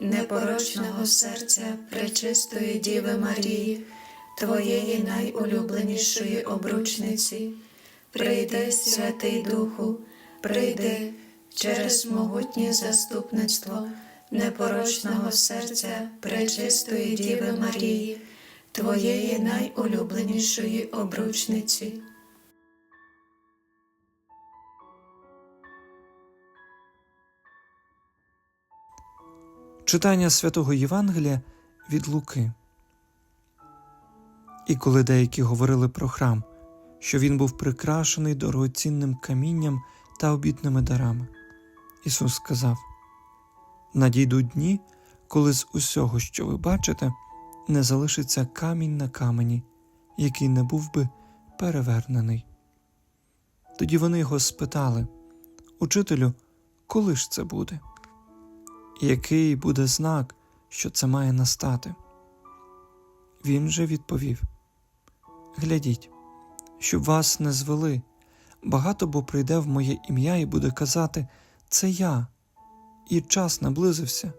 непорочного серця Пречистої Діви Марії, Твоєї найулюбленішої обручниці. Прийди, Святий Духу, прийди через могутнє заступництво непорочного серця Пречистої Діви Марії, Твоєї найулюбленішої обручниці. Читання святого Євангелія від Луки. І коли деякі говорили про храм, що він був прикрашений дорогоцінним камінням та обітними дарами, Ісус сказав: Надійдуть дні, коли з усього, що ви бачите, не залишиться камінь на камені, який не був би перевернений. Тоді вони його спитали Учителю, коли ж це буде? Який буде знак, що це має настати? Він же відповів: Глядіть, щоб вас не звели, багато бо прийде в моє ім'я і буде казати Це я, і час наблизився.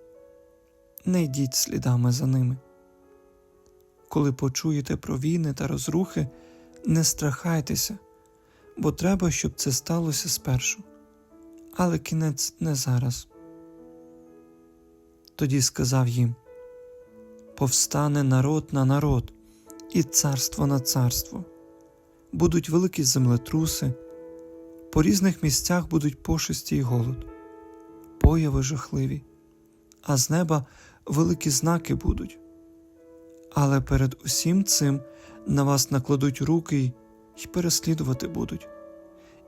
Не йдіть слідами за ними. Коли почуєте про війни та розрухи, не страхайтеся, бо треба, щоб це сталося спершу, але кінець не зараз. Тоді сказав їм: Повстане народ на народ, і царство на царство, будуть великі землетруси, по різних місцях будуть пошесті й голод, появи жахливі, а з неба великі знаки будуть. Але перед усім цим на вас накладуть руки й переслідувати будуть,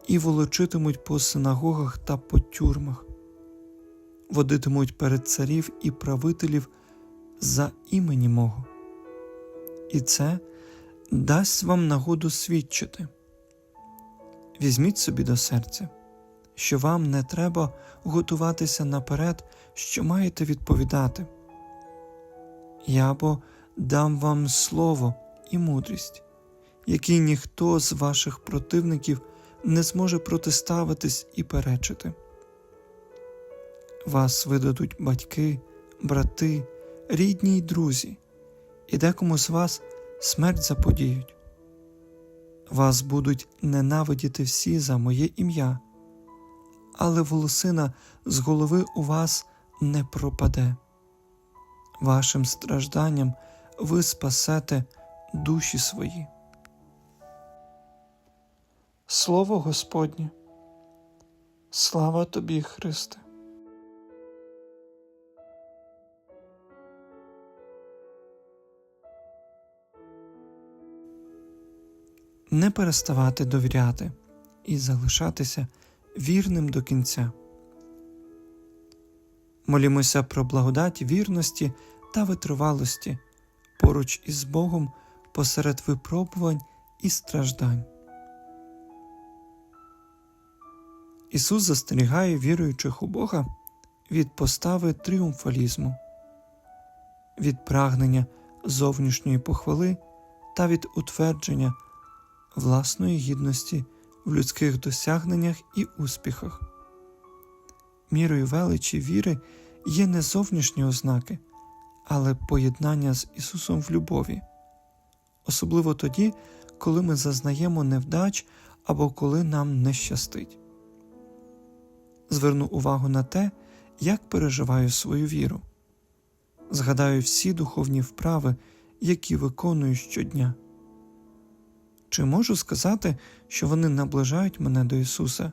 і волочитимуть по синагогах та по тюрмах водитимуть перед царів і правителів за імені мого. І це дасть вам нагоду свідчити. Візьміть собі до серця, що вам не треба готуватися наперед, що маєте відповідати. Я бо дам вам слово і мудрість, які ніхто з ваших противників не зможе протиставитись і перечити. Вас видадуть батьки, брати, рідні й друзі, і декому з вас смерть заподіють. Вас будуть ненавидіти всі за моє ім'я, але волосина з голови у вас не пропаде. Вашим стражданням ви спасете душі свої. Слово Господнє. Слава тобі, Христе. Не переставати довіряти і залишатися вірним до кінця. Молімося про благодать вірності та витривалості поруч із Богом посеред випробувань і страждань. Ісус застерігає віруючих у Бога від постави тріумфалізму, від прагнення зовнішньої похвали та від утвердження власної гідності в людських досягненнях і успіхах. Мірою величі віри є не зовнішні ознаки, але поєднання з Ісусом в любові, особливо тоді, коли ми зазнаємо невдач або коли нам не щастить. Зверну увагу на те, як переживаю свою віру. Згадаю всі духовні вправи, які виконую щодня. Чи можу сказати, що вони наближають мене до Ісуса,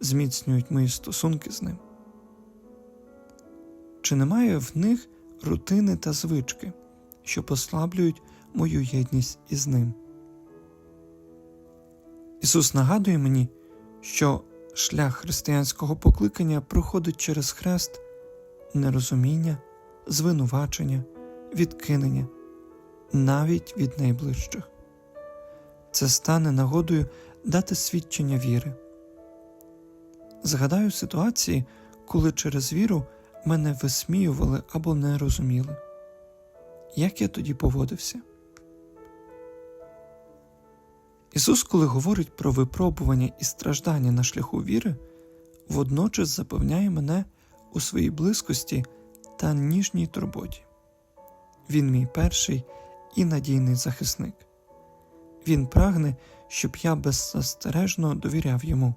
зміцнюють мої стосунки з Ним? Чи немає в них рутини та звички, що послаблюють мою єдність із Ним? Ісус нагадує мені, що шлях християнського покликання проходить через хрест, нерозуміння, звинувачення, відкинення, навіть від найближчих. Це стане нагодою дати свідчення віри. Згадаю ситуації, коли через віру мене висміювали або не розуміли. Як я тоді поводився? Ісус, коли говорить про випробування і страждання на шляху віри, водночас запевняє мене у своїй близькості та ніжній турботі. Він мій перший і надійний захисник. Він прагне, щоб я беззастережно довіряв йому.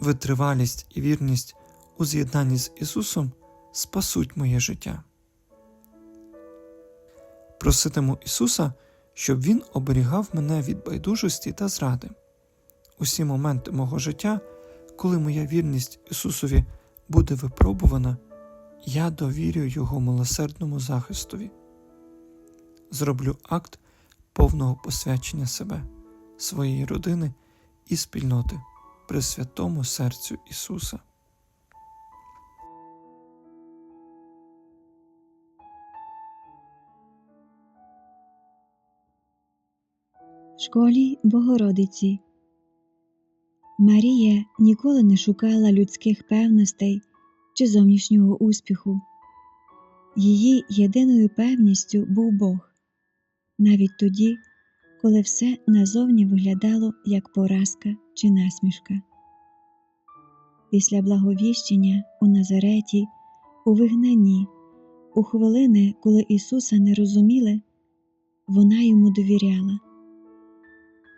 Витривалість і вірність у з'єднанні з Ісусом спасуть моє життя. Проситиму Ісуса, щоб Він оберігав мене від байдужості та зради. Усі моменти мого життя, коли моя вірність Ісусові буде випробувана, я довірю Його милосердному захистові. Зроблю акт повного посвячення себе, своєї родини і спільноти при святому серцю Ісуса. школі Богородиці. Марія ніколи не шукала людських певностей чи зовнішнього успіху. Її єдиною певністю був Бог, навіть тоді, коли все назовні виглядало як поразка чи насмішка. Після благовіщення у Назареті, у вигнанні, у хвилини, коли Ісуса не розуміли, вона йому довіряла.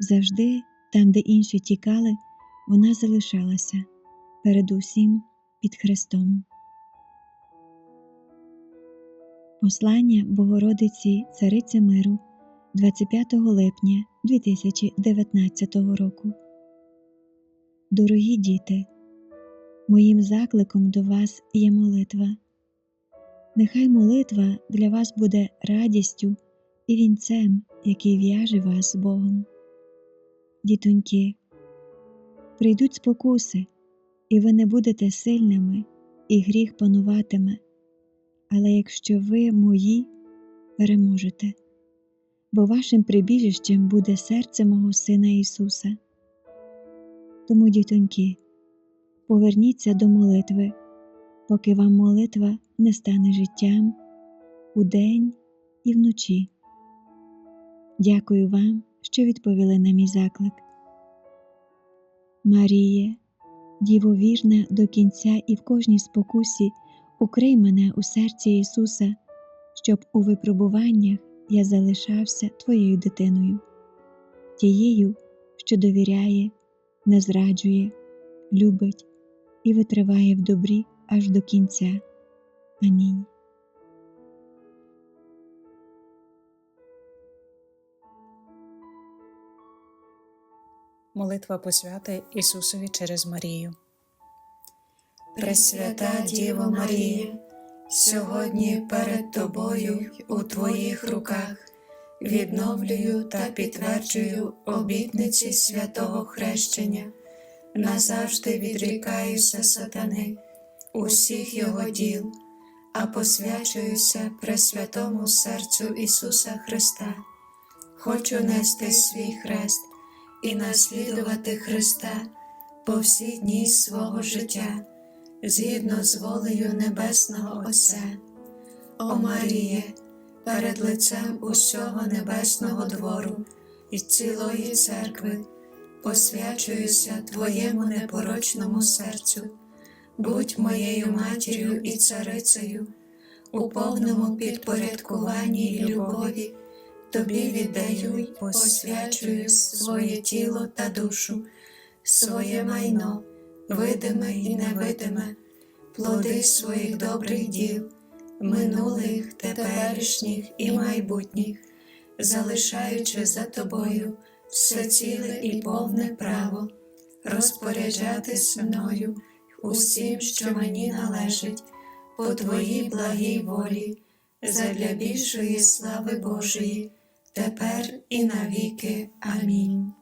Завжди, там, де інші тікали, вона залишалася передусім під Христом. Послання Богородиці Цариці Миру 25 липня 2019 року. Дорогі діти, моїм закликом до вас є молитва. Нехай молитва для вас буде радістю і вінцем, який в'яже вас з Богом дітоньки, прийдуть спокуси, і ви не будете сильними, і гріх пануватиме. Але якщо ви мої, переможете, бо вашим прибіжищем буде серце мого Сина Ісуса. Тому, дітоньки, поверніться до молитви, поки вам молитва не стане життям удень і вночі. Дякую вам що відповіли на мій заклик. Маріє, Діво вірна до кінця і в кожній спокусі укрий мене у серці Ісуса, щоб у випробуваннях я залишався Твоєю дитиною, тією, що довіряє, не зраджує, любить і витриває в добрі аж до кінця. Амінь. Молитва посвяти Ісусові через Марію. Пресвята Діво Марія, сьогодні перед Тобою у Твоїх руках. Відновлюю та підтверджую обітниці святого хрещення, назавжди відрікаюся сатани, усіх його діл, а посвячуюся Пресвятому серцю Ісуса Христа. Хочу нести свій хрест і наслідувати Христа по всі дні свого життя згідно з волею Небесного Отця. О Маріє, перед лицем усього небесного двору і цілої церкви, посвячуюся Твоєму непорочному серцю, будь моєю матір'ю і царицею, у повному підпорядкуванні й любові. Тобі віддаю й посвячую своє тіло та душу, своє майно, видиме й невидиме, плоди своїх добрих діл, минулих, теперішніх і майбутніх, залишаючи за тобою все ціле і повне право, розпоряджатись мною усім, що мені належить, по твоїй благій волі, задля більшої слави Божої, тепер і навіки. Амінь.